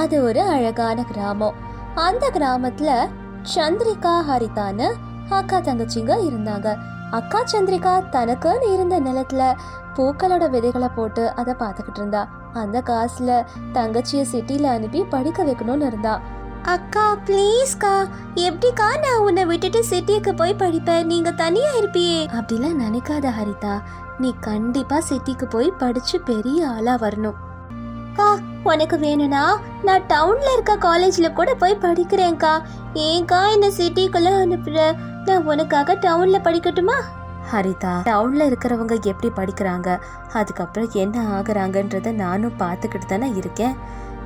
அது ஒரு அழகான கிராமம். அந்த கிராமத்துல சந்திரிகா ஹரிதான்னு அக்கா தங்கச்சிங்க இருந்தாங்க. அக்கா சந்திரிகா தனக்குன்னு இருந்த நிலத்துல பூக்களோட விதைகளை போட்டு அதை பார்த்துக்கிட்டு இருந்தா. அந்த காசுல தங்கச்சிய சிட்டில அனுப்பி படிக்க வைக்கணும்னு இருந்தா. அக்கா ப்ளீஸ்க்கா எப்படிக்கா நான் உன்னை விட்டுட்டு சிட்டிக்கு போய் படிப்பேன்? நீங்க தனியா இருப்பியே. அப்படிலாம் நினைக்காத ஹரிதா. நீ கண்டிப்பா சிட்டிக்கு போய் படிச்சு பெரிய ஆளா வரணும். அக்கா உனக்கு வேணும்னா நான் டவுன்ல இருக்க காலேஜ்ல கூட போய் படிக்கிறேன்க்கா. ஏன்க்கா என்ன சிட்டிக்குள்ள அனுப்புற? நான் உனக்காக டவுன்ல படிக்கட்டுமா? ஹரிதா டவுன்ல இருக்கிறவங்க எப்படி படிக்கிறாங்க? அதுக்கப்புறம் என்ன ஆகுறாங்கன்றத நானும் பார்த்துக்கிட்டு தானே இருக்கேன்.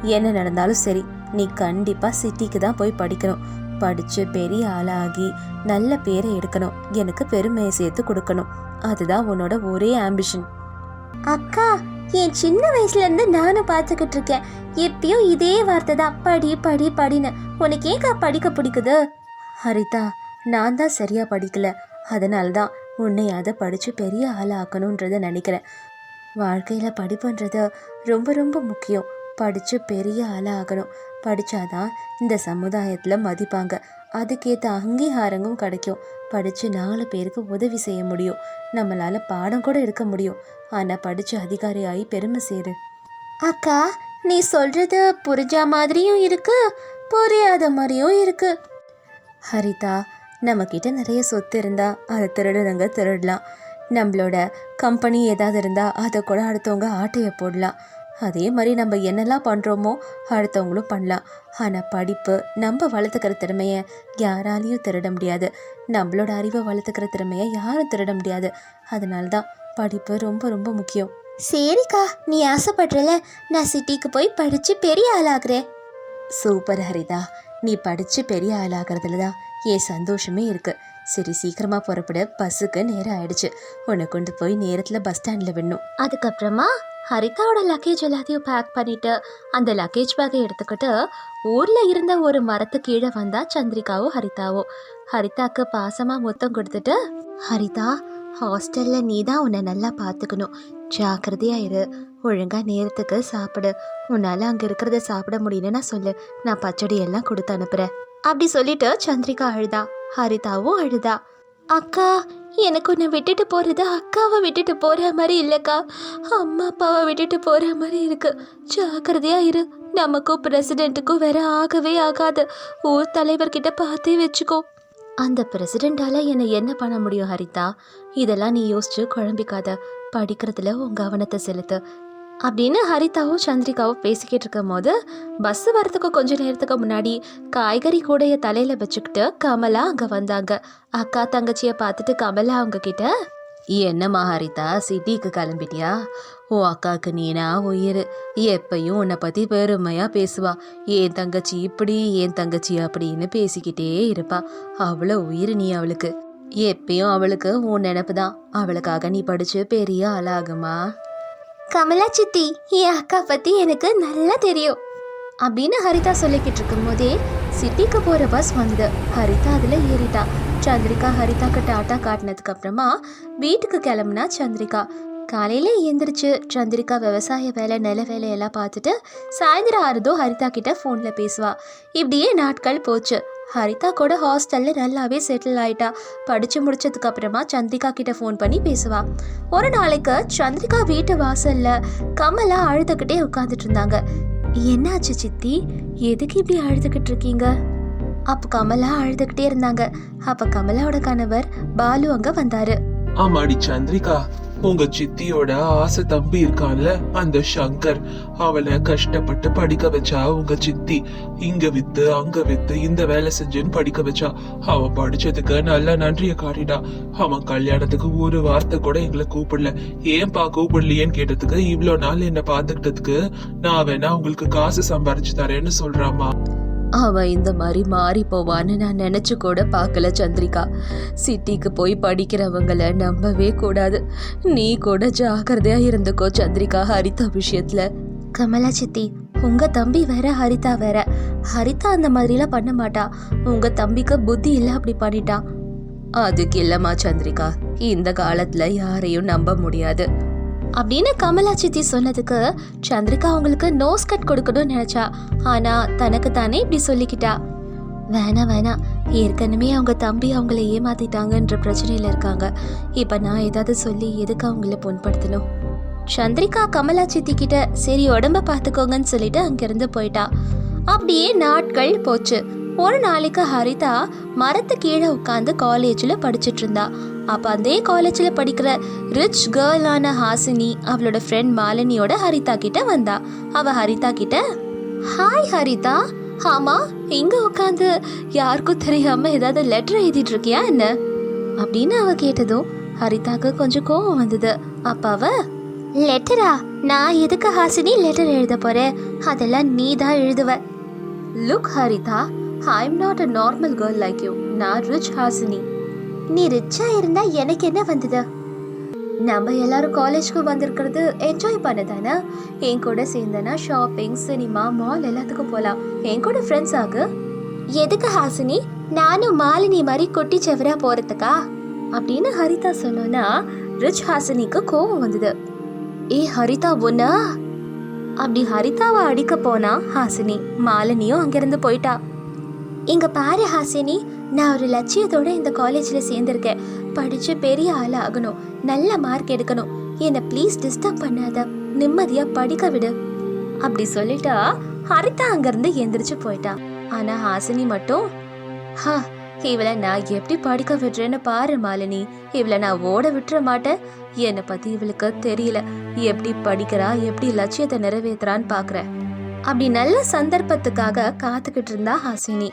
என்ன நடந்தாலும் சரி நீ கண்டிப்பா சிட்டிக்கு தான் போய் படிக்கணும். படிச்சு பெரிய ஆளாகி நல்ல பேரை எடுக்கணும். எனக்கு பெருமையை சேர்த்து கொடுக்கணும். அதுதான் உன்னோட ஒரே ஆம்பிஷன் அக்கா என் சின்ன வயசுல இருந்து நானும் பார்த்துக்கிட்டு இருக்கேன் எப்பயும் இதே வார்த்தை தான் படி படி படின்னு. உனக்கு ஏக்கா படிக்க பிடிக்குது? ஹரிதா நான் தான் சரியா படிக்கல. அதனால தான் உன்னை அதை படித்து பெரிய ஆளாக்கணுன்றதை நினைக்கிறேன். வாழ்க்கையில் படிப்புன்றது ரொம்ப ரொம்ப முக்கியம். படித்து பெரிய ஆளாகணும். படித்தாதான் இந்த சமுதாயத்தில் மதிப்பாங்க. அதுக்கேற்ற அங்கீகாரமும் கிடைக்கும். படித்து நாலு பேருக்கு உதவி செய்ய முடியும். நம்மளால் பாடம் கூட எடுக்க முடியும். ஆனால் படிச்சு அதிகாரியாகி பெருமை சேரு. அக்கா நீ சொல்றது புரிஞ்சா மாதிரியும் இருக்கு புரியாத மாதிரியும் இருக்கு. ஹரிதா நம்மக்கிட்ட நிறைய சொத்து இருந்தா அதை திருடுறவங்க திருடலாம். நம்மளோட கம்பெனி ஏதாவது இருந்தா அதை கூட அடுத்தவங்க ஆட்டையை போடலாம். அதே மாதிரி நம்ம என்னெல்லாம் பண்ணுறோமோ அடுத்தவங்களும் பண்ணலாம். ஆனால் படிப்பு நம்ம வளர்த்துக்கிற திறமையை யாராலையும் திருட முடியாது. நம்மளோட அறிவை வளர்த்துக்கிற திறமையை யாரும் திருட முடியாது. அதனால தான் படிப்பு ரொம்ப ரொம்ப முக்கியம். சரிக்கா நீ ஆசைப்படுறல நான் சிட்டிக்கு போய் படித்து பெரிய ஆளாகிறேன். சூப்பர் ஹரிதா. நீ படித்து பெரிய ஆளாகிறதுல தான் என் சந்தோஷமே இருக்கு. சரி சீக்கிரமா புறப்பட. பஸ்ஸுக்கு நேரம் ஆயிடுச்சு. உன்னை கொண்டு போய் நேரத்தில் பஸ் ஸ்டாண்டில் விடணும். அதுக்கப்புறமா? ஹரிதாவோட லக்கேஜ் எல்லாத்தையும் பேக் பண்ணிட்டு அந்த லக்கேஜ் பேக்கை எடுத்துக்கிட்டு ஊர்ல இருந்த ஒரு மரத்து கீழே வந்தா சந்திரிகாவும் ஹரிதாவும். ஹரிதாக்கு பாசமா மொத்தம் கொடுத்துட்டு ஹரிதா ஹாஸ்டல்ல நீ தான் உன்னை நல்லா பார்த்துக்கணும் ஜாக்கிரதையா இரு. ஒழுங்கா நேரத்துக்கு சாப்பிடு. உன்னால அங்க இருக்கிறத சாப்பிட முடியலன்னா சொல்லு. நான் பச்சடி எல்லாம் கொடுத்து அனுப்புறேன். அப்படி சொல்லிட்டு சந்திரிகா அழுதா. ஹரிதாவும் அழுதா. அக்கா எனக்கு உன்னை விட்டுட்டு போறது அக்காவை விட்டுட்டு போற மாதிரி இல்லைக்கா. அம்மா அப்பாவை விட்டுட்டு போற மாதிரி இருக்கு. ஜாக்கிரதையா இரு. நமக்கும் பிரசிடென்ட்டுக்கும் வேற ஆகவே ஆகாது. ஊர் தலைவர்கிட்ட பார்த்தே வச்சுக்கோ. அந்த பிரசிடெண்டால என்னை என்ன பண்ண முடியும் ஹரிதா? இதெல்லாம் நீ யோசிச்சு குழம்பிக்காத. படிக்கிறதுல உன் கவனத்தை செலுத்து. அப்படின்னு ஹரிதாவும் சந்திரிகாவும் பேசிக்கிட்டு இருக்கும் போது பஸ் வரதுக்கு கொஞ்ச நேரத்துக்கு முன்னாடி காய்கறி கூடைய தலையில வச்சுக்கிட்டு கமலா அங்க வந்தாங்க. அக்கா தங்கச்சிய பார்த்துட்டு கமலா அவங்க கிட்ட என்னம்மா ஹரிதா சிட்டிக்கு கிளம்பிட்டியா? உன் அக்காவுக்கு நீனா உயிர். எப்பையும் உன்னை பத்தி பெருமையா பேசுவா. என் தங்கச்சி இப்படி என் தங்கச்சி அப்படின்னு பேசிக்கிட்டே இருப்பா. அவ்வளோ உயிர் நீ அவளுக்கு. எப்பயும் அவளுக்கு உன் நினப்பு தான் அவளுக்காக நீ படிச்சு பெரிய ஆளாகுமா? கமலா சித்தி என் அக்கா பத்தி எனக்கு நல்லா தெரியும். அப்படின்னு ஹரிதா சொல்லிக்கிட்டு இருக்கும் போதே சிட்டிக்கு போற பஸ் வந்தது. ஹரிதா அதுல ஏறிட்டா. சந்திரிகா ஹரிதாக்கு டாட்டா காட்டினதுக்கு அப்புறமா வீட்டுக்கு கிளம்புனா சந்திரிகா. காலையில எந்திரிச்சு சந்திரிகா விவசாய வேலை நில வேலையெல்லாம் பார்த்துட்டு சாயந்தரம் ஆறுதோ ஹரிதா கிட்ட ஃபோனில் பேசுவா. இப்படியே நாட்கள் போச்சு. ஹரிதா கூட ஹாஸ்டல்ல நல்லாவே செட்டில் ஆயிட்டா. படிச்சு முடிச்சதுக்கு அப்புறமா சந்திரிகா கிட்ட ஃபோன் பண்ணி பேசுவா. ஒரு நாளைக்கு சந்திரிகா வீட்டு வாசல்ல கமலா அழுதுகிட்டே உட்காந்துட்டு இருந்தாங்க. என்னாச்சு சித்தி? எதுக்கு இப்படி அழுதுகிட்டு இருக்கீங்க? அப்ப கமலா அழுதுகிட்டே இருந்தாங்க. அப்ப கமலாவோட கணவர் பாலு அங்க வந்தாரு. ஆமாடி சந்திரிகா உங்க சித்தியோட ஆசை தம்பி இருக்கான்ல அந்த சங்கர் அவனை கஷ்டப்பட்டு படிக்க வச்சா உங்க சித்தி இங்க வித்து அங்க வித்து இந்த வேலை செஞ்சுன்னு படிக்க வச்சா அவன் படிச்சதுக்கு நல்ல நன்றிய காட்டிடா அவன் கல்யாணத்துக்கு ஒரு வார்த்தை கூட எங்களை கூப்பிடல. ஏன்பா கூப்பிடலையேன்னு கேட்டதுக்கு இவ்வளவு நாள் என்ன பாத்துக்கிட்டதுக்கு நான் வேணா உங்களுக்கு காசு சம்பாரிச்சு தரேன்னு சொல்றாமா அவன் இந்த மாதிரி மாறி போவான்னு நான் நினைச்சு கூட பார்க்கல சந்திரிகா. சிட்டிக்கு போய் படிக்கிறவங்கள நம்பவே கூடாது. நீ கூட ஜாக்கிரதையா இருந்துக்கோ சந்திரிகா ஹரிதா விஷயத்துல. கமலா சித்தி உங்க தம்பி வேற ஹரிதா வேற. ஹரிதா அந்த மாதிரிலாம் பண்ண மாட்டா. உங்க தம்பிக்கு புத்தி இல்ல அப்படி பண்ணிட்டான் அதுக்கு இல்லம்மா சந்திரிகா. இந்த காலத்துல யாரையும் நம்ப முடியாது. அப்படின்னு கமலா சித்தி சொன்னதுக்கு சந்திரிகா அவங்களுக்கு நோஸ் கட் கொடுக்கணும்னு நினைச்சா. ஆனா தனக்கு தானே இப்படி சொல்லிக்கிட்டா. வேணாம் வேணாம் ஏற்கனவே அவங்க தம்பி அவங்கள ஏமாத்திட்டாங்கன்ற பிரச்சனையில இருக்காங்க. இப்ப நான் ஏதாவது சொல்லி எதுக்கு அவங்கள புண்படுத்தணும்? சந்திரிகா கமலா சித்தி கிட்ட சரி உடம்ப பார்த்துக்கோங்கன்னு சொல்லிட்டு அங்கிருந்து போயிட்டா. அப்படியே நாட்கள் போச்சு. ஒரு நாளைக்கு ஹரிதா மரத்து கீழே உட்காந்து காலேஜில் படிச்சிட்டு இருந்தா. அப்போ அதே காலேஜில் படிக்கிற ரிச் கேர்ளான ஹாசினி அவளோட ஃப்ரெண்ட் மாலினியோட ஹரிதா கிட்ட வந்தா. அவ ஹரிதா கிட்ட ஹாய் ஹரிதா. ஆமா இங்க உட்காந்து யாருக்கும் தெரியாம ஏதாவது லெட்டர் எழுதிட்டு இருக்கியா என்ன? அப்படின்னு அவ கேட்டதும் ஹரிதாக்கு கொஞ்சம் கோவம் வந்தது. அப்ப அவ லெட்டரா நான் எதுக்கு ஹாசினி லெட்டர் எழுத போறேன் அதெல்லாம் நீ தான் எழுதுவ. Look Haritha I am not a normal girl like you நான் ரிச் ஹாசினி. நீ ரிச்சா இருந்தா எனக்கு என்ன வந்தது? நம்ம எல்லாரும் காலேஜ்க்கு வந்திருக்கிறது என்ஜாய் பண்ண தானே என் கூட சேர்ந்தனா ஷாப்பிங் சினிமா மால் எல்லாத்துக்கும் போகலாம் என் கூட ஃப்ரெண்ட்ஸ் ஆகு? எதுக்கு ஹாசினி? நானும் மாலினி மாதிரி கொட்டி செவரா போறதுக்கா? அப்படின்னு ஹரிதா சொன்னோன்னா ரிச் ஹாசினிக்கு கோவம் வந்தது. ஏ ஹரிதா ஒன்னா அப்படி ஹரிதாவை அடிக்க போனா ஹாசினி மாலினியும் அங்கிருந்து போயிட்டா. இங்க பாரு ஹாசினி நான் ஒரு லட்சியத்தோட இந்த காலேஜில் சேர்ந்திருக்கேன். படிச்சு பெரிய ஆள் ஆகணும் நல்ல மார்க் எடுக்கணும். என்னை ப்ளீஸ் டிஸ்டர்ப் பண்ணாத. நிம்மதியா படிக்க விடு. அப்படி சொல்லிட்டா ஹரிதா அங்கிருந்து எந்திரிச்சு போயிட்டா. ஆனா ஹாசினி மட்டும் ஹா இவளை நான் எப்படி படிக்க விடுறேன்னு பாரு மாலினி. இவளை நான் ஓட விட்டுற மாட்டேன். என்னை பத்தி இவளுக்கு தெரியல. எப்படி படிக்கிறா எப்படி லட்சியத்தை நிறைவேத்துறான்னு பாக்குறேன். அப்படி நல்ல சந்தர்ப்பத்துக்காக காத்துக்கிட்டு இருந்தா ஹாசினி.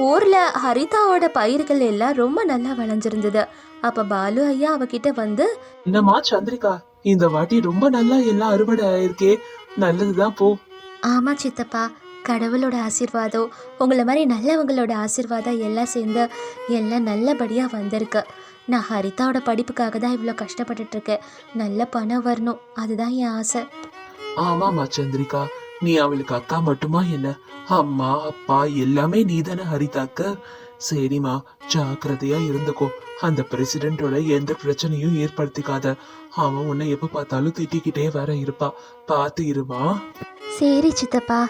ஊர்ல ஹரிதாவோட பயிர்கள் எல்லாம் ரொம்ப நல்லா விளைஞ்சிருந்தது அப்ப பாலு ஐயா அவகிட்ட வந்து என்னம்மா சந்திரிகா இந்த வாட்டி ரொம்ப நல்லா எல்லாம் அறுவடை ஆயிருக்கே நல்லதுதான் போ. ஆமா சித்தப்பா கடவுளோட ஆசீர்வாதம் உங்களை மாதிரி நல்லவங்களோட ஆசீர்வாதம் எல்லாம் சேர்ந்து எல்லாம் நல்லபடியா வந்திருக்கு. நான் ஹரிதாவோட படிப்புக்காக தான் இவ்வளோ கஷ்டப்பட்டுட்டு இருக்கேன். நல்ல பணம் வரணும் அதுதான் என் ஆசை. ஆமாமா சந்திரிகா நீ அவளுக்கு அக்கா மட்டுமா என்ன? அம்மா அப்பா எல்லாமே நீதானே ஹரிதாக்க. சரிம்மா ஜாக்கிரதையா இருந்துக்கோ. அந்த பிரசிடென்டோட எந்த பிரச்சனையும் ஏற்படுத்திக்காத. அவன் உன்னை எப்ப பார்த்தாலும் திட்டிக்கிட்டே வர இருப்பா. பார்த்து இருமா. சரி சித்தப்பா.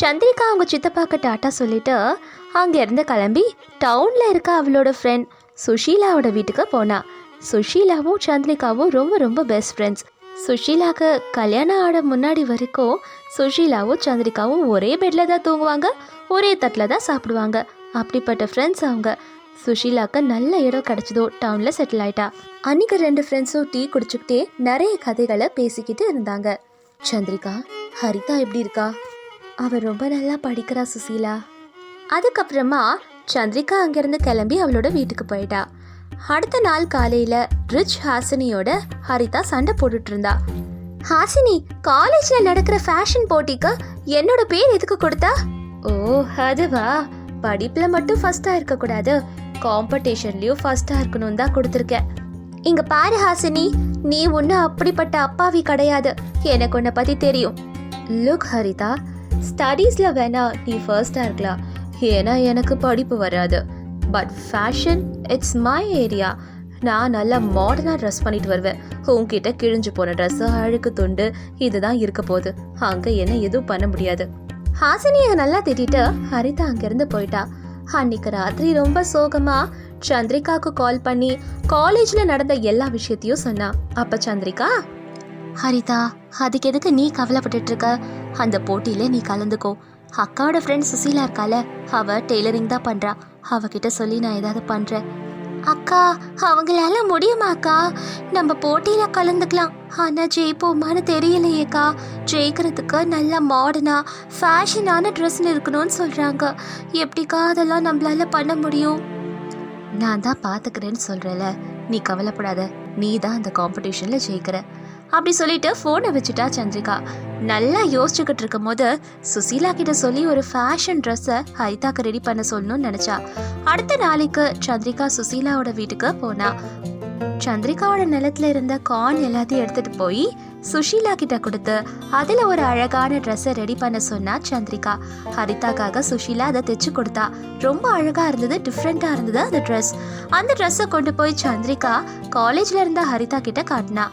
சந்திரிகா அவங்க சித்தப்பாக்கு டாட்டா சொல்லிட்டு அங்கேருந்து கிளம்பி டவுனில் இருக்க அவளோட ஃப்ரெண்ட் சுஷீலாவோட வீட்டுக்கு போனா. சுஷீலாவும் சந்திரிகாவும் ரொம்ப ரொம்ப பெஸ்ட் ஃப்ரெண்ட்ஸ் சுஷீலாக்கு கல்யாணம் ஆட முன்னாடி வரைக்கும் சுஷீலாவும் சந்திரிகாவும் ஒரே பெட்டில் தான் தூங்குவாங்க. ஒரே தட்டில் தான் சாப்பிடுவாங்க. அப்படிப்பட்ட ஃப்ரெண்ட்ஸ் அவங்க. சுஷீலாக்கு நல்ல இடம் கிடச்சதோ டவுனில் செட்டில் ஆயிட்டா. அன்னைக்கு ரெண்டு ஃப்ரெண்ட்ஸும் டீ குடிச்சுக்கிட்டே நிறைய கதைகளை பேசிக்கிட்டு இருந்தாங்க. சந்திரிகா ஹரிதா எப்படி இருக்கா? அவள் ரொம்ப நல்லா படிக்கிறா சுசீலா அதுக்கப்புறமா சந்திரிகா அங்கேருந்து கிளம்பி அவளோட வீட்டுக்கு போயிட்டா. அடுத்த நாள் காலையில ரிச் ஹாசினியோட ஹரிதா சண்டை போட்டுட்டு இருந்தா. ஹாசினி காலேஜ்ல நடக்கிற ஃபேஷன் போட்டிக்கு என்னோட பேர் எதுக்கு கொடுத்தா? ஓ அதுவா? படிப்புல மட்டும் ஃபர்ஸ்டா இருக்க கூடாது. காம்படிஷன்லயும் ஃபர்ஸ்டா இருக்கணும் தான் கொடுத்துருக்கேன். இங்க பாரு ஹாசினி நீ ஒன்றும் அப்படிப்பட்ட அப்பாவி கிடையாது. எனக்கு உன்னை பத்தி தெரியும். லுக் ஹரிதா ஸ்டடீஸ்ல வேணா நீ ஃபர்ஸ்டா இருக்கலாம். ஏன்னா எனக்கு படிப்பு வராது. But fashion it's my area நான் நல்லா மாடர்னாக ட்ரெஸ் பண்ணிட்டு வருவேன். உங்ககிட்ட கிழிஞ்சு போன ட்ரெஸ்ஸு அழுக்கு துண்டு இதுதான் இருக்க போகுது. அங்கே என்ன எதுவும் பண்ண முடியாது. ஹாசினியை நல்லா திட்டிட்டு ஹரிதா அங்கேருந்து போயிட்டா. அன்னைக்கு ராத்திரி ரொம்ப சோகமாக சந்திரிகாவுக்கு கால் பண்ணி காலேஜில் நடந்த எல்லா விஷயத்தையும் சொன்னா. அப்போ சந்திரிகா? ஹரிதா அதுக்கு எதுக்கு நீ கவலைப்பட்டுட்டு இருக்க? அந்த போட்டியில நீ கலந்துக்கோ. அக்காவோட ஃப்ரெண்ட் சுசீலா இருக்கால அவ டெய்லரிங் தான் பண்றா. அவகிட்ட சொல்லி நான் ஏதாவது பண்றேன். அக்கா அவங்களால முடியுமாக்கா நம்ம போட்டியில கலந்துக்கலாம். ஆனா ஜெயிப்போமான்னு தெரியலையேக்கா. ஜெயிக்கிறதுக்கு நல்லா மாடர்னா ஃபேஷனான ட்ரெஸ்ன்னு இருக்கணும்னு சொல்றாங்க. எப்படிக்கா அதெல்லாம் நம்மளால பண்ண முடியும்? நான் தான் பார்த்துக்கிறேன்னு சொல்கிறேல நீ கவலைப்படாத. நீ தான் அந்த காம்படிஷனில் ஜெயிக்கிற. அப்படி சொல்லிட்டு ஃபோனை வச்சுட்டா சந்திரிகா. நல்லா யோசிச்சுக்கிட்டு இருக்கும் போது சுசீலா கிட்ட சொல்லி ஒரு ஃபேஷன் ட்ரெஸ்ஸை ஹரிதாக்கு ரெடி பண்ண சொல்லணும்னு நினச்சா. அடுத்த நாளைக்கு சந்திரிகா சுசீலாவோட வீட்டுக்கு போனா. சந்திரிகாவோட நிலத்துல இருந்த கார்ன் எல்லாத்தையும் எடுத்துட்டு போய் சுஷீலா கிட்ட கொடுத்து அதுல ஒரு அழகான ட்ரெஸ்ஸை ரெடி பண்ண சொன்னா சந்திரிகா. ஹரிதாக்காக சுஷீலா அதை தைச்சு கொடுத்தா. ரொம்ப அழகா இருந்தது டிஃப்ரெண்டா இருந்தது அந்த ட்ரெஸ் அந்த ட்ரெஸ்ஸை கொண்டு போய் சந்திரிகா காலேஜ்ல இருந்த ஹரிதா கிட்ட காட்டினா.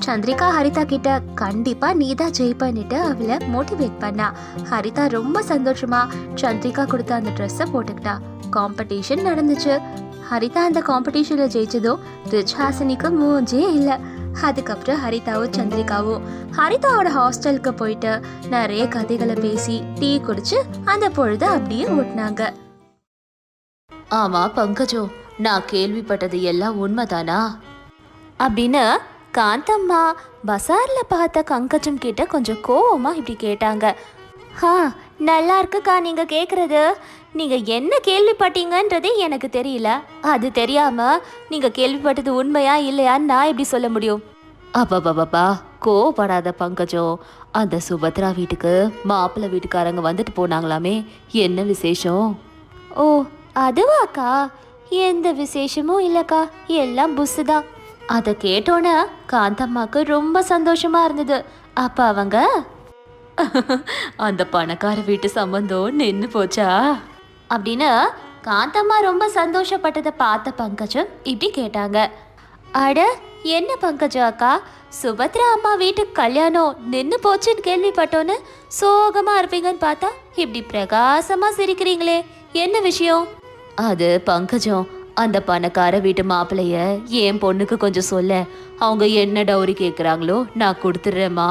சந்திரிகா ஹரிதா கிட்ட கண்டிப்பா நீ தான் ஜெயிப்பன்னுட்டு அவளை மோட்டிவேட் பண்ணா. ஹரிதா ரொம்ப சந்தோஷமா சந்திரிகா கொடுத்த அந்த ட்ரெஸ்ஸை போட்டுக்கிட்டா. காம்படிஷன் நடந்துச்சு. ஹரிதா அந்த காம்படிஷன்ல ஜெயிச்சதும் ரிச் ஹாசினிக்கு மூஞ்சே இல்லை. அதுக்கப்புறம் ஹரிதாவும் சந்திரிகாவும் ஹரிதாவோட ஹாஸ்டலுக்கு போயிட்டு நிறைய கதைகளை பேசி டீ குடிச்சு அந்த பொழுது அப்படியே ஓட்டினாங்க. ஆமா பங்கஜோ நான் கேள்விப்பட்டது எல்லாம் உண்மைதானா? அப்படின்னு காந்தம்மா பசாரில் பார்த்த கங்கஜம் கிட்ட கொஞ்சம் கோவமாக இப்படி கேட்டாங்க. ஹா நல்லா இருக்குக்கா நீங்கள் கேட்குறது நீங்கள் என்ன கேள்விப்பட்டீங்கன்றதே எனக்கு தெரியல. அது தெரியாமல் நீங்கள் கேள்விப்பட்டது உண்மையா இல்லையான்னு நான் எப்படி சொல்ல முடியும்? அப்பா கோவப்படாத பங்கஜம். அந்த சுபத்ரா வீட்டுக்கு மாப்பிள்ளை வீட்டுக்காரங்க வந்துட்டு போனாங்களாமே. என்ன விசேஷம்? ஓ அதுவாக்கா. எந்த விசேஷமும் இல்லைக்கா. எல்லாம் புஸ்ஸு தான். அதை கேட்டோன்னே காந்தம்மாக்கு ரொம்ப சந்தோஷமா இருந்தது. அப்போ அவங்க அந்த பணக்கார வீட்டு சம்பந்தம் நின்று போச்சா? அப்படின்னு காந்தம்மா ரொம்ப சந்தோஷப்பட்டதை பார்த்த பங்கஜம் இப்படி கேட்டாங்க. அட என்ன பங்கஜம் அக்கா? சுபத்ரா அம்மா வீட்டுக்கு கல்யாணம் நின்று போச்சுன்னு கேள்விப்பட்டோன்னு சோகமாக இருப்பீங்கன்னு பார்த்தா இப்படி பிரகாசமாக சிரிக்கிறீங்களே. என்ன விஷயம்? அது பங்கஜம் அந்த பணக்கார வீட்டு மாப்பிள்ளைய என் பொண்ணுக்கு கொஞ்சம் சொல்ல. அவங்க என்ன டௌரி கேக்குறாங்களோ நான் கொடுத்துட்றேம்மா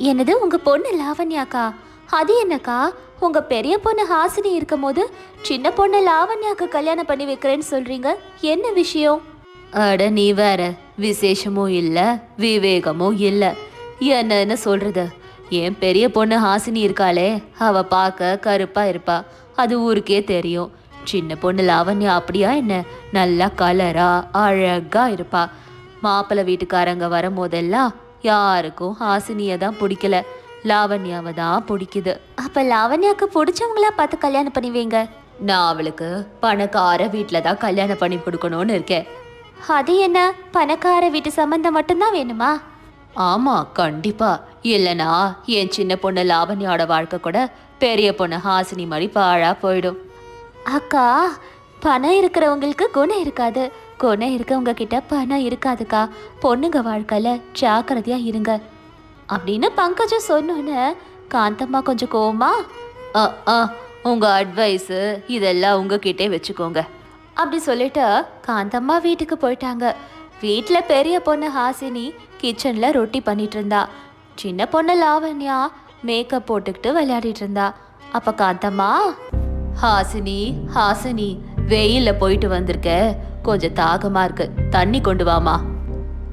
என்னது உங்க பொண்ணு லாவண்யாக்கா? அது என்னக்கா? உங்க பெரிய பொண்ணு ஹாசினி இருக்கும் போது சின்ன பொண்ணு லாவண்யாக்கு கல்யாணம் பண்ணி வைக்கிறேன்னு சொல்றீங்க? என்ன விஷயம்? அட நீ வேற. விசேஷமும் இல்ல விவேகமும் இல்ல. என்னன்னு சொல்றது? என் பெரிய பொண்ணு ஹாசினி இருக்காளே அவ பார்க்க கருப்பா இருப்பா. அது ஊருக்கே தெரியும். சின்ன பொண்ணு லாவண்யா அப்படியா என்ன? நல்லா கலரா அழகா இருப்பா. மாப்பிள்ளை வீட்டுக்காரங்க வரும்போதெல்லாம் யாருக்கும் ஹாசினிய தான் பிடிக்கல. லாவண்யாவை தான் பிடிக்குது. அப்ப லாவண்யாக்கு பிடிச்சவங்களா பார்த்து கல்யாணம் பண்ணி வைங்க நான் அவளுக்கு பணக்கார வீட்டில் தான் கல்யாணம் பண்ணி கொடுக்கணும்னு இருக்கேன். அது என்ன? பணக்கார வீட்டு சம்பந்தம் மட்டும்தான் வேணுமா? ஆமா கண்டிப்பா. இல்லனா என் சின்ன பொண்ணு லாவண்யாவோட வாழ்க்கை கூட பெரிய பொண்ணு ஹாசினி மாதிரி பாழா போயிடும். அக்கா பணம் இருக்கிறவங்களுக்கு குணம் இருக்காது. குணம் இருக்கவங்க கிட்ட பணம் இருக்காதுக்கா. பொண்ணுங்க வாழ்க்கையில் ஜாக்கிரதையாக இருங்க. அப்படின்னு பங்கஜம் சொன்னோன்னே காந்தம்மா கொஞ்சம் கோவமா? ஆ அ, உங்க இதெல்லாம் உங்ககிட்டே வச்சுக்கோங்க. அப்படி சொல்லிட்டு காந்தம்மா வீட்டுக்கு போயிட்டாங்க. வீட்டில் பெரிய பொண்ணு ஹாசினி கிச்சனில் ரொட்டி பண்ணிட்டு இருந்தா. சின்ன பொண்ணு லாவண்யா மேக்கப் போட்டுக்கிட்டு விளையாடிட்டு இருந்தா. அப்போ காந்தம்மா ஹாசினி ஹாசினி வெயில்ல போயிட்டு வந்திருக்க. கொஞ்சம் தாகமா இருக்கு. தண்ணி கொண்டு வாமா.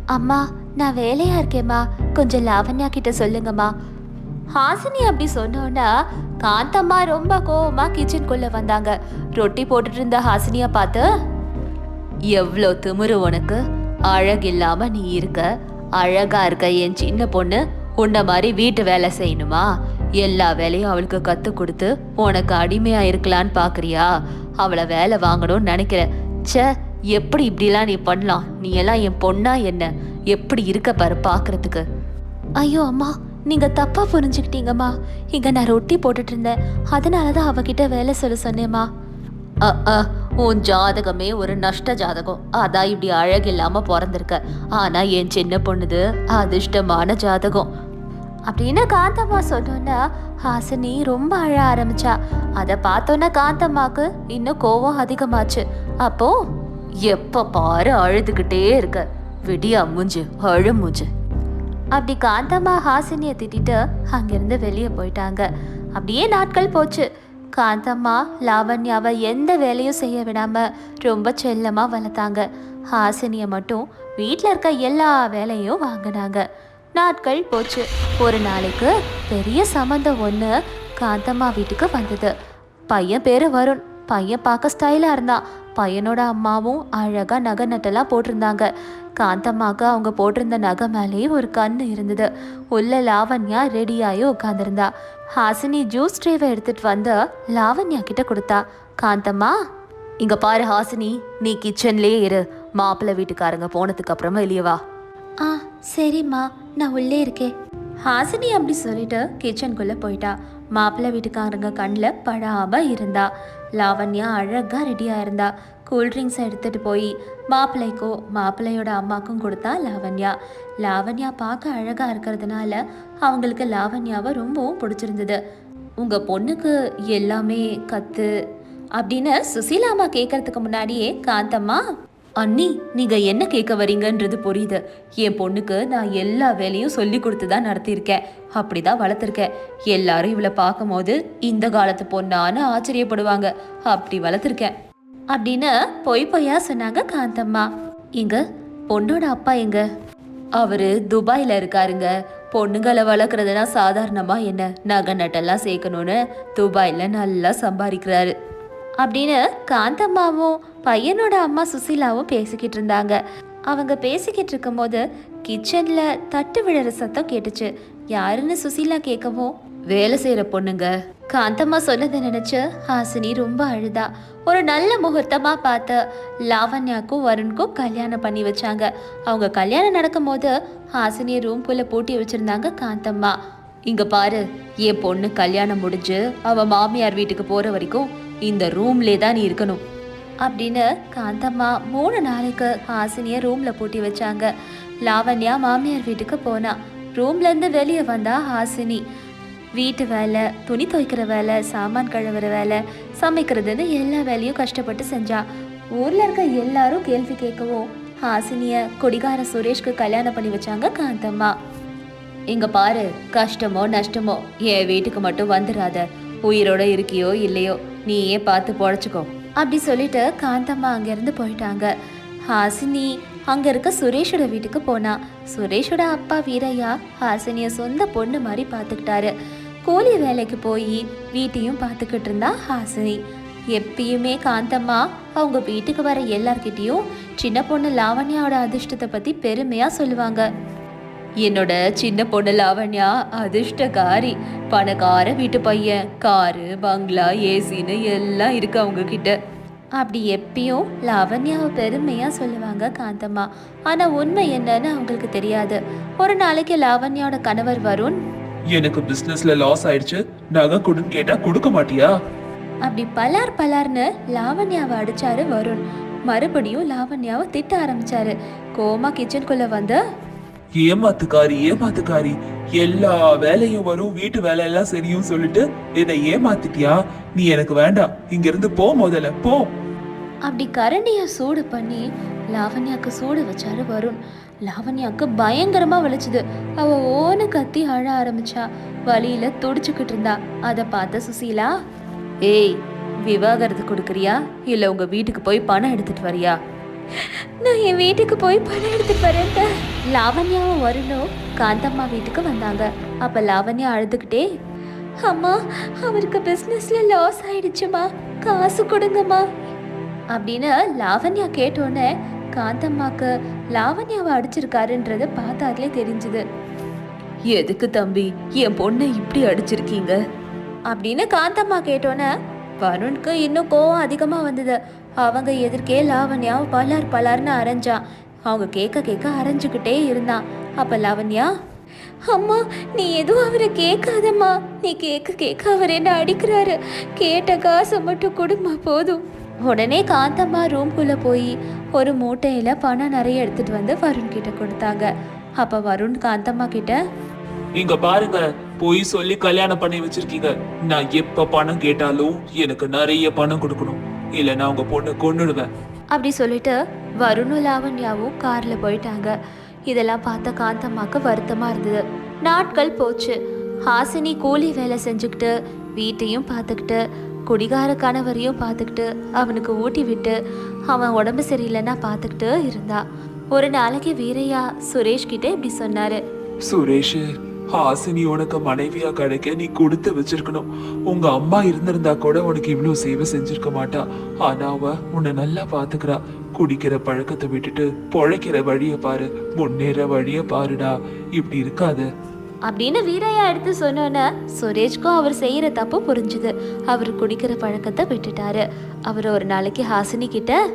அம்மா நான் வேலையா இருக்கேம்மா. கொஞ்சம் லாவண்யா கிட்ட சொல்லுங்கம்மா. ஹாசினி அப்படி சொன்னோன்னா காந்தம்மா ரொம்ப கோவமா கிச்சனுக்குள்ள வந்தாங்க. ரொட்டி போட்டுட்டு இருந்த ஹாசினிய பார்த்து எவ்வளோ திமிரு உனக்கு. அழகில்லாம நீ இருக்க. அழகா இருக்க என் சின்ன பொண்ணு. உன்ன மாதிரி வீட்டு வேலை செய்யணுமா? எல்லா வேலையும் அவளுக்கு கத்து கொடுத்து உனக்கு அடிமையா இருக்கலான்னு பாக்குறியா? அவளை வேலை வாங்கணும்னு நினைக்கிற. ச்சே எப்படி இப்படிலாம் நீ பண்ணலாம்? நீ எல்லாம் என் பொண்ணா என்ன? எப்படி இருக்க பாரு பாக்குறதுக்கு. ஐயோ அம்மா நீங்க தப்பா புரிஞ்சுக்கிட்டீங்கம்மா. இங்க நான் ரொட்டி போட்டுட்டு இருந்தேன் அதனால தான் அவகிட்ட வேலை சொல்ல சொன்னேம்மா. அ, அ, உன் ஜாதகமே ஒரு நஷ்ட ஜாதகம். அதான் இப்படி அழகில்லாம பிறந்திருக்க. ஆனா என் சின்ன பொண்ணுது அதிர்ஷ்டமான ஜாதகம். அப்படின்னு காந்தம்மா சொன்னோன்னா ஹாசினி ரொம்ப அழ ஆரம்பிச்சா. அதை பார்த்தோன்னே காந்தம்மாக்கு இன்னும் கோவம் அதிகமாச்சு. அப்போ எப்ப பாரு அழுதுகிட்டே இருக்க. விடியா மூஞ்சு அழு மூஞ்சு. அப்படி காந்தம்மா ஹாசினியை திட்டிட்டு அங்கிருந்து வெளியே போயிட்டாங்க. அப்படியே நாட்கள் போச்சு. காந்தம்மா லாவண்யாவை எந்த வேலையும் செய்ய விடாம ரொம்ப செல்லமா வளர்த்தாங்க. ஹாசினியை மட்டும் வீட்டில் இருக்க எல்லா வேலையும் வாங்கினாங்க. நாட்கள் போச்சு. ஒரு நாளைக்கு பெரிய சம்மந்தம் ஒன்று காந்தம்மா வீட்டுக்கு வந்தது. பையன் பேர் வருண். பையன் பார்க்க ஸ்டைலாக இருந்தான். பையனோட அம்மாவும் அழகாக நகை நட்டெல்லாம் போட்டிருந்தாங்க. காந்தம்மாவுக்கு அவங்க போட்டிருந்த நகை மேலேயே ஒரு கண் இருந்தது. உள்ள லாவண்யா ரெடியாகி உட்காந்துருந்தா ஹாசினி ஜூஸ் ட்ரேவை எடுத்துட்டு வந்து லாவண்யா கிட்ட கொடுத்தா. காந்தம்மா இங்கே பாரு ஹாசினி. நீ கிச்சன்லேயே இரு. மாப்பிள்ளை வீட்டுக்காரங்க போனதுக்கு அப்புறமா வெளியே வா. ஆ சரிம்மா நான் உள்ளே இருக்கேன். ஹாசினி அப்படி சொல்லிட்டு கிச்சனுக்குள்ளே போயிட்டா. மாப்பிள்ளை வீட்டுக்காரங்க கண்ணில் படாம இருந்தா. லாவண்யா அழகாக ரெடியாக இருந்தா. கூல்ட்ரிங்க்ஸ் எடுத்துகிட்டு போய் மாப்பிள்ளைக்கோ மாப்பிள்ளையோட அம்மாக்கும் கொடுத்தா லாவண்யா. லாவண்யா பார்க்க அழகாக இருக்கிறதுனால அவங்களுக்கு லாவண்யாவை ரொம்பவும் பிடிச்சிருந்தது. உங்கள் பொண்ணுக்கு எல்லாமே கற்று அப்படின்னு சுசீலா அம்மா கேட்கறதுக்கு முன்னாடியே காந்தம்மா அண்ணி நீங்க என்ன கேட்க வரீங்கன்றது புரியுது. என் பொண்ணுக்கு நான் எல்லா வேலையும் சொல்லி கொடுத்து தான் நடத்தியிருக்கேன். அப்படிதான் வளர்த்துருக்கேன். எல்லாரும் இவளை பார்க்கும்போது இந்த காலத்து பொண்ணான்னு ஆச்சரியப்படுவாங்க. அப்படி வளர்த்துருக்கேன். அப்படின்னு பொய் பொய்யா சொன்னாங்க காந்தம்மா. இங்க பொண்ணோட அப்பா எங்க? அவரு துபாயில இருக்காருங்க. பொண்ணுங்களை வளர்க்குறதுனா சாதாரணமா என்ன? நகை நட்டெல்லாம் சேர்க்கணும்னு துபாயில நல்லா சம்பாதிக்கிறாரு. அப்படின்னு காந்தம்மாவும் பையனோட அம்மா சுசீலாவும் பேசிக்கிட்டு இருந்தாங்க. அவங்க பேசிக்கிட்டு இருக்கும்போது கிச்சன்ல தட்டு விழற சத்தம் கேட்டுச்சு. யாருன்னு சுசீலா கேட்கவும் வேலை செய்யற பொண்ணுங்க. காந்தம்மா சொன்னதை நினைச்சு ஹாசினி ரொம்ப அழுதா. ஒரு நல்ல முகூர்த்தமா பார்த்து லாவண்யாக்கும் வருண்க்கும் கல்யாணம் பண்ணி வச்சாங்க. அவங்க கல்யாணம் நடக்கும்போது ஹாசினியை ரூம்குள்ள பூட்டி வச்சிருந்தாங்க காந்தம்மா. இங்க பாரு என் பொண்ணு கல்யாணம் முடிஞ்சு அவ மாமியார் வீட்டுக்கு போற வரைக்கும் இந்த ரூம்லே தான் நீ இருக்கணும். அப்படின்னு காந்தம்மா மூணு நாளைக்கு ஹாசினியை ரூமில் பூட்டி வச்சாங்க. லாவண்யா மாமியார் வீட்டுக்கு போனா. ரூம்லேருந்து வெளியே வந்தா ஹாசினி. வீட்டு வேலை துணி துவைக்கிற வேலை சாமான் கழுவுற வேலை சமைக்கிறதுன்னு எல்லா வேலையும் கஷ்டப்பட்டு செஞ்சா. ஊரில் இருக்க எல்லாரும் கேள்வி கேட்கவும் ஹாசினிய கொடிகார சுரேஷ்க்கு கல்யாணம் பண்ணி வச்சாங்க காந்தம்மா. இங்க பாரு கஷ்டமோ நஷ்டமோ என் வீட்டுக்கு மட்டும் வந்துடாத. உயிரோட இருக்கியோ இல்லையோ நீயே பார்த்து பொழைச்சிக்கோ. அப்படி சொல்லிட்டு காந்தம்மா அங்கேருந்து போயிட்டாங்க. ஹாசினி அங்கே இருக்க சுரேஷோட வீட்டுக்கு போனா. சுரேஷோட அப்பா வீரையா ஹாசினிய சொந்த பொண்ணு மாதிரி பார்த்துக்கிட்டாரு. கூலி வேலைக்கு போய் வீட்டையும் பார்த்துக்கிட்டு இருந்தா ஹாசினி. எப்பயுமே காந்தம்மா அவங்க வீட்டுக்கு வர எல்லார்கிட்டேயும் சின்ன பொண்ணு லாவண்யாவோட அதிர்ஷ்டத்தை பற்றி பெருமையாக சொல்லுவாங்க. என்னோட சின்ன பொண்ணு லாவண்யா அதிர்ஷ்டக்காரி பணக்கார வீட்டு பையன். காரு பங்களா ஏசின்னு எல்லாம் இருக்கு அவங்க கிட்ட அப்படி எப்பயும் லாவண்யாவை பெருமையா சொல்லுவாங்க காந்தம்மா. ஆனா உண்மை என்னன்னு அவங்களுக்கு தெரியாது. ஒரு நாளைக்கு லாவண்யாவோட கணவர் வருண். எனக்கு பிசினஸ்ல லாஸ் ஆயிடுச்சு. நகை கொடுன்னு கேட்டா கொடுக்க மாட்டியா? அப்படி பலார் பலார்னு லாவண்யாவை அடிச்சாரு வருண். மறுபடியும் லாவண்யாவை திட்ட ஆரம்பிச்சாரு. கோமா கிச்சனுக்குள்ள வந்து ஏமாத்துக்காரி ஏமாத்துக்காரி. எல்லா வேலையும் வரும் வீட்டு வேலை எல்லாம் சரியும் சொல்லிட்டு என்னை ஏமாத்திட்டியா? நீ எனக்கு வேண்டாம் இங்க இருந்து போ முதல்ல போ. அப்படி கரண்டிய சூடு பண்ணி லாவண்யாக்கு சூடு வச்சாரு வருண். லாவண்யாக்கு பயங்கரமா வலிச்சுது அவ ஓன கத்தி அழ ஆரம்பிச்சா வலியில துடிச்சுக்கிட்டு இருந்தா. அதை பார்த்த சுசீலா ஏய் விவாகரத்து கொடுக்குறியா? இல்ல உங்க வீட்டுக்கு போய் பணம் எடுத்துட்டு வரியா? நான் என் வீட்டுக்கு போய் பணம் எடுத்துட்டு வரேன் லாவண்யாவும் வருணும். காந்தம்மா வீட்டுக்கு வந்தாங்க. அப்ப லாவண்யா அழுதுகிட்டே அம்மா அவருக்கு பிசினஸ்ல லாஸ் ஆயிடுச்சுமா. காசு கொடுங்கம்மா. அப்படின்னு லாவண்யா கேட்டோன்னே காந்தம்மாக்கு லாவண்யாவை அடிச்சிருக்காருன்றது பார்த்தாலே தெரிஞ்சுது. எதுக்கு தம்பி? என் பொண்ணை இப்படி அடிச்சிருக்கீங்க? அப்படின்னு காந்தம்மா கேட்டோன்னே வருணுக்கு இன்னும் கோவம் அதிகமா வந்தது. அவங்க எதிர்க்கே லாவண்யா பலார் பலார்னு அரைஞ்சா. அவங்க கேட்க கேட்க அரைஞ்சுக்கிட்டே இருந்தான் அப்ப லாவண்யா அம்மா நீ எதுவும் அவரை கேட்காதம்மா. நீ கேட்க கேட்க அவர் என்ன அடிக்கிறாரு. கேட்ட காசை மட்டும் கொடுமா போதும். உடனே காந்தம்மா ரூம்குள்ளே போய் ஒரு மூட்டையில் பணம் நிறைய எடுத்துட்டு வந்து வருண் கிட்ட கொடுத்தாங்க. அப்ப வருண் காந்தம்மா கிட்ட இங்க பாருங்க போய் சொல்லி கல்யாணம் பண்ணி வச்சிருக்கீங்க. நான் எப்ப பணம் கேட்டாலும் எனக்கு நிறைய பணம் கொடுக்கணும். இல்ல நான் உங்க பொண்ணை கொன்னுடுவேன். அப்படி சொல்லிட்டு வருணும் லாவண்யாவும் கார்ல போயிட்டாங்க. இதெல்லாம் பார்த்த காந்தம்மாக்கு வருத்தமா இருந்தது. நாட்கள் போச்சு. ஹாசினி கூலி வேலை செஞ்சுக்கிட்டு வீட்டையும் பார்த்துக்கிட்டு குடிகார கணவரையும் பார்த்துக்கிட்டு அவனுக்கு ஊட்டி விட்டு அவன் உடம்பு சரியில்லைன்னா பார்த்துக்கிட்டு இருந்தா. ஒரு நாளைக்கு வீரையா சுரேஷ் கிட்ட இப்படி சொன்னாரு. சுரேஷ் ஹாசினி உனக்கு மனைவியா கிடைக்க நீ கொடுத்து வச்சிருக்கணும். உங்க அம்மா இருந்திருந்தா கூட உனக்கு இவ்வளவு சேவை செஞ்சிருக்க மாட்டா. ஆனா அவ உன்னை நல்லா பாத்துக்கிறா. குடிக்கிற பழக்கத்தை விட்டுட்டு பொழைக்கிற வழிய பாரு. முன்னேற வழிய பாருடா. இப்படி இருக்காத. அப்படின்னு வீரையா எடுத்து சொன்னோன்னே சுரேஷ்க்கும் அவர் செய்யற தப்பு புரிஞ்சுது. அவர் குடிக்கிற பழக்கத்தை விட்டுட்டாரு. அவர் ஒரு நாளைக்கு ஹாசினி கிட்ட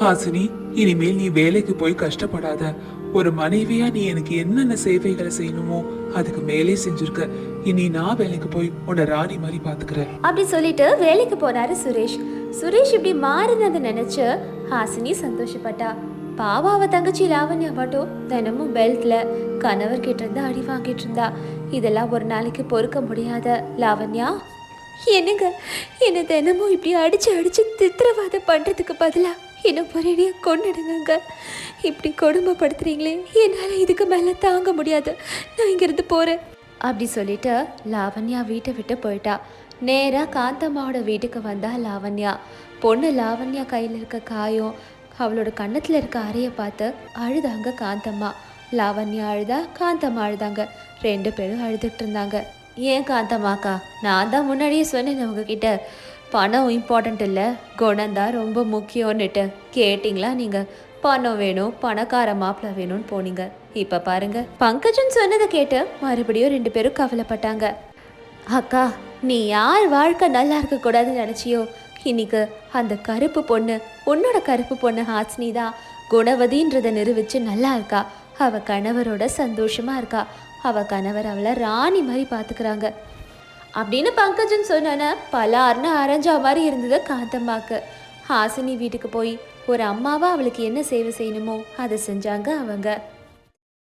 ஹாசினி இனிமேல் நீ வேலைக்கு போய் கஷ்டப்படாத. ஒரு மனைவியா நீ எனக்கு என்னென்ன சேவைகளை செய்யணுமோ அதுக்கு மேலே செஞ்சிருக்க. இனி நான் வேலைக்கு போய் உன்னை ராணி மாதிரி பாத்துக்கிறேன். அப்படி சொல்லிட்டு வேலைக்கு போனாரு சுரேஷ். சுரேஷ் இப்படி மாறினதை நினைச்சு ஹாசினி சந்தோஷப்பட்டா. பாவா அவ தங்கச்சி லாவண்யா மட்டும் தினமும் பெல்ட்ல கணவர் கிட்ட இருந்து அடி வாங்கிட்டு இருந்தா. இதெல்லாம் ஒரு நாளைக்கு பொறுக்க முடியாத லாவண்யா. என்னங்க? என்ன தினமும் இப்படி அடிச்சு அடிச்சு தித்திரவாதம் பண்றதுக்கு பதிலாக என்னை ஒரேடியா கொண்டுடுங்க இப்படி கொடுமைப்படுத்துறீங்களே என்னால் இதுக்கு மேலே தாங்க முடியாது. நான் இங்கேருந்து போகிறேன் அப்படி சொல்லிட்டு லாவண்யா வீட்டை விட்டு போயிட்டா. நேராக காந்தம்மாவோட வீட்டுக்கு வந்தா லாவண்யா. பொண்ணு லாவண்யா கையில் இருக்க காயம் அவளோட கன்னத்தில் இருக்க அறையை பார்த்து அழுதாங்க காந்தம்மா. லாவண்யா அழுதா காந்தம்மா அழுதாங்க. ரெண்டு பேரும் அழுதுட்டு இருந்தாங்க. ஏன் காந்தம்மாக்கா? நான் தான் முன்னாடியே சொன்னேன் உங்ககிட்ட. பணம் இம்பார்ட்டன்ட் இல்லை. குணந்தான் ரொம்ப முக்கியம்னுட்டு. கேட்டிங்களா நீங்கள் பணம் வேணும் பணக்கார மாப்பிள்ள வேணும்னு போனீங்க. இப்போ பாருங்க. பங்கஜன் சொன்னதை கேட்டு மறுபடியும் ரெண்டு பேரும் கவலைப்பட்டாங்க. அக்கா நீ யார் வாழ்க்கை நல்லா இருக்கக்கூடாதுன்னு நினச்சியோ? இன்னைக்கு அந்த கருப்பு பொண்ணு உன்னோட கருப்பு பொண்ணு ஹாஸ்னி தான் குணவதின்றதை நிரூபித்து நல்லா இருக்கா. அவள் கணவரோட சந்தோஷமாக இருக்கா. அவள் கணவர் அவளை ராணி மாதிரி பார்த்துக்கிறாங்க அப்படின்னு பங்கஜன் சொன்னோன்னே பலார்னு அரைஞ்சா மாதிரி இருந்தது காந்தம்மாக்கு. ஹாசினி வீட்டுக்கு போய் ஒரு அம்மாவா அவளுக்கு என்ன சேவை செய்யணுமோ அதை செஞ்சாங்க அவங்க.